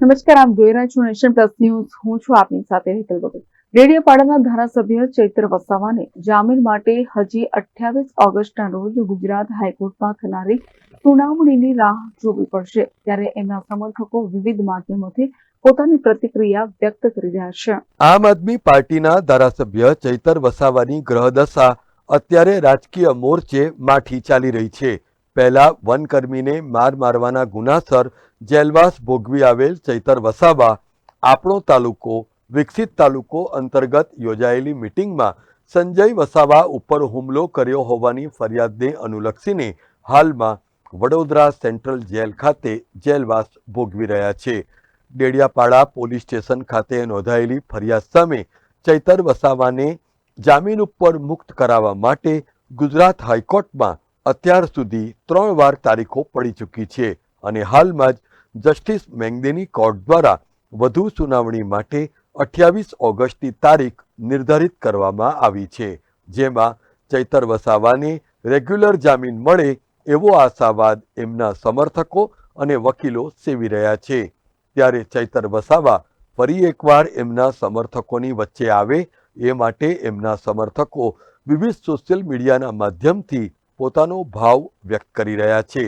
નમસ્કાર, આપ જોઈ રહ્યા છો નેશન પ્લસ ન્યૂઝ. હું છું આપની સાથે હેતલ ભગત ડેડિયાપાડાના ધારાસભ્ય ચૈત્ર વસાવાને જામીન માટે હજી અઠ્યાવીસ ઓગસ્ટના રોજ ગુજરાત હાઈકોર્ટમાં થનારી સુનાવણીની રાહ જોવી પડશે, ત્યારે એમના સમર્થકો વિવિધ માધ્યમોથી પોતાની પ્રતિક્રિયા વ્યક્ત કરી રહ્યા છે. આમ આદમી પાર્ટીના ધારાસભ્ય ચૈતર વસાવાની ગ્રહદશા અત્યારે રાજકીય મોરચે માઠી ચાલી રહી છે. પહેલા વનકર્મીને માર મારવાના ગુનાસર જેલવાસ ભોગવી આવેલ ચૈતર વસાવા આપણો તાલુકો, વિકસિત તાલુકો અંતર્ગત યોજાયેલી મિટિંગમાં સંજય વસાવા ઉપર હુમલો કર્યો હોવાની ફરિયાદને અનુલક્ષીને હાલમાં વડોદરા સેન્ટ્રલ જેલ ખાતે જેલવાસ ભોગવી રહ્યા છે. ડેડિયાપાડા પોલીસ સ્ટેશન ખાતે નોંધાયેલી ફરિયાદ સામે ચૈતર વસાવાને જામીન ઉપર મુક્ત કરાવવા માટે ગુજરાત હાઈકોર્ટમાં અત્યાર સુધી ત્રણ વાર તારીખો પડી ચૂકી છે અને હાલમાં જ જસ્ટિસ મેંગદેની કોર્ટ દ્વારા વધુ સુનાવણી માટે અઠ્યાવીસ ઓગસ્ટની તારીખ નિર્ધારિત કરવામાં આવી છે, જેમાં ચૈતર વસાવાને રેગ્યુલર જામીન મળે એવો આશાવાદ એમના સમર્થકો અને વકીલો સેવી રહ્યા છે. ત્યારે ચૈતર વસાવા ફરી એકવાર એમના સમર્થકોની વચ્ચે આવે, એ માટે એમના સમર્થકો વિવિધ સોશિયલ મીડિયાના માધ્યમથી પોતાનો ભાવ વ્યક્ત કરી રહ્યા છે.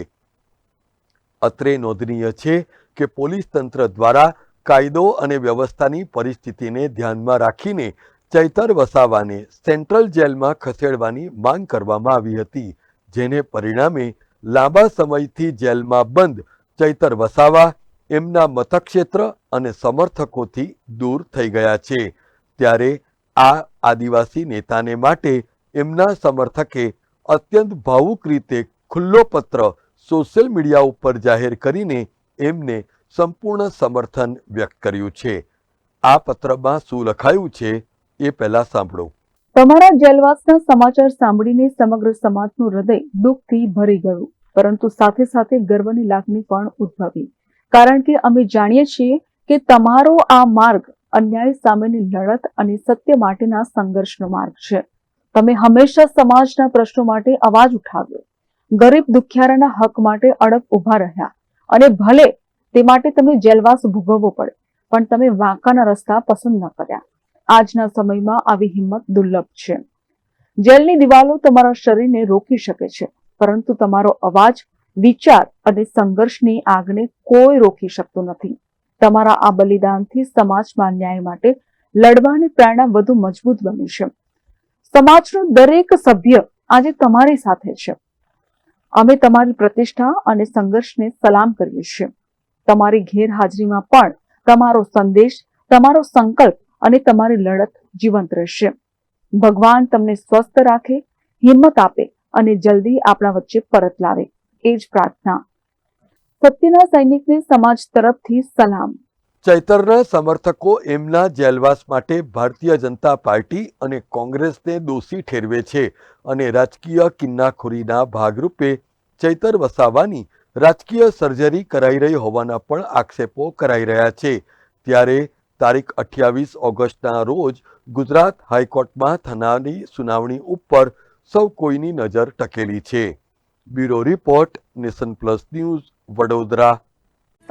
અત્રે નોંધનીય છે કે પોલીસ તંત્ર દ્વારા કાયદો અને વ્યવસ્થાની પરિસ્થિતિને ધ્યાનમાં રાખીને ચૈતર વસાવાને સેન્ટ્રલ જેલમાં ખસેડવાની માંગ કરવામાં આવી હતી, જેને પરિણામે લાંબા સમયથી જેલમાં બંધ ચૈતર વસાવા એમના મતક્ષેત્ર અને સમર્થકોથી દૂર થઈ ગયા છે. ત્યારે આ આદિવાસી નેતાને માટે એમના સમર્થકે અત્યંત ભાવુક રીતે ખુલ્લો પત્ર સોશિયલ મીડિયા ઉપર જાહેર કરીને એમને સંપૂર્ણ સમર્થન વ્યક્ત કર્યું છે. આ પત્રમાં શું લખાયું છે એ પહેલા સાંભળો. તમારા જેલવાસના સમાચાર સાંભળીને સમગ્ર સમાજનું હૃદય દુઃખથી ભરી ગયું, પરંતુ સાથે સાથે ગર્વની લાગણી પણ ઉદ્ભવી. કારણ કે અમે જાણીએ છીએ કે તમારો આ માર્ગ અન્યાય સામેની લડત અને સત્ય માટેના સંઘર્ષનો માર્ગ છે. તમે હંમેશા સમાજના પ્રશ્નો માટે અવાજ ઉઠાવ્યો. ગરીબ દુખિયારાના હક માટે અડગ ઊભા રહ્યા અને ભલે તે માટે તમે જેલવાસ ભોગવવો પડે, પણ તમે વાંકાના રસ્તા પસંદ ન કર્યા. આજના સમયમાં આવી હિંમત દુર્લભ છે. જેલની દિવાલો તમારા શરીરને રોકી શકે છે, પરંતુ તમારો અવાજ, વિચાર અને સંઘર્ષની આગને કોઈ રોકી શકતું નથી. તમારા આ બલિદાનથી સમાજમાં ન્યાય માટે લડવાની પ્રેરણા વધુ મજબૂત બની છે. સમાજનો દરેક સભ્ય આજે તમારી સાથે છે. અમે તમારી પ્રતિષ્ઠા અને સંઘર્ષને સલામ કરીએ છીએ. તમારી ગેરહાજરીમાં પણ તમારો સંદેશ, તમારો સંકલ્પ અને તમારી લડત જીવંત રહેશે. ભગવાન તમને સ્વસ્થ રાખે, હિંમત આપે અને જલ્દી આપણા વચ્ચે પરત લાવે. એ જ પ્રાર્થના. સત્યના સૈનિકને સમાજ તરફથી સલામ. ચૈતરના સમર્થકો એમના જેલવાસ માટે ભારતીય જનતા પાર્ટી અને કોંગ્રેસને દોષી ઠેરવે છે અને રાજકીય કિન્નાખોરીના ભાગરૂપે ચૈતર વસાવાની રાજકીય સર્જરી કરાઈ રહી હોવાના પણ આક્ષેપો કરાઈ રહ્યા છે. ત્યારે તારીખ અઠ્યાવીસ ઓગસ્ટના રોજ ગુજરાત હાઈકોર્ટમાં થનારી સુનાવણી ઉપર સૌ કોઈની નજર ટકેલી છે. Bureau report Nation plus news Vadodara.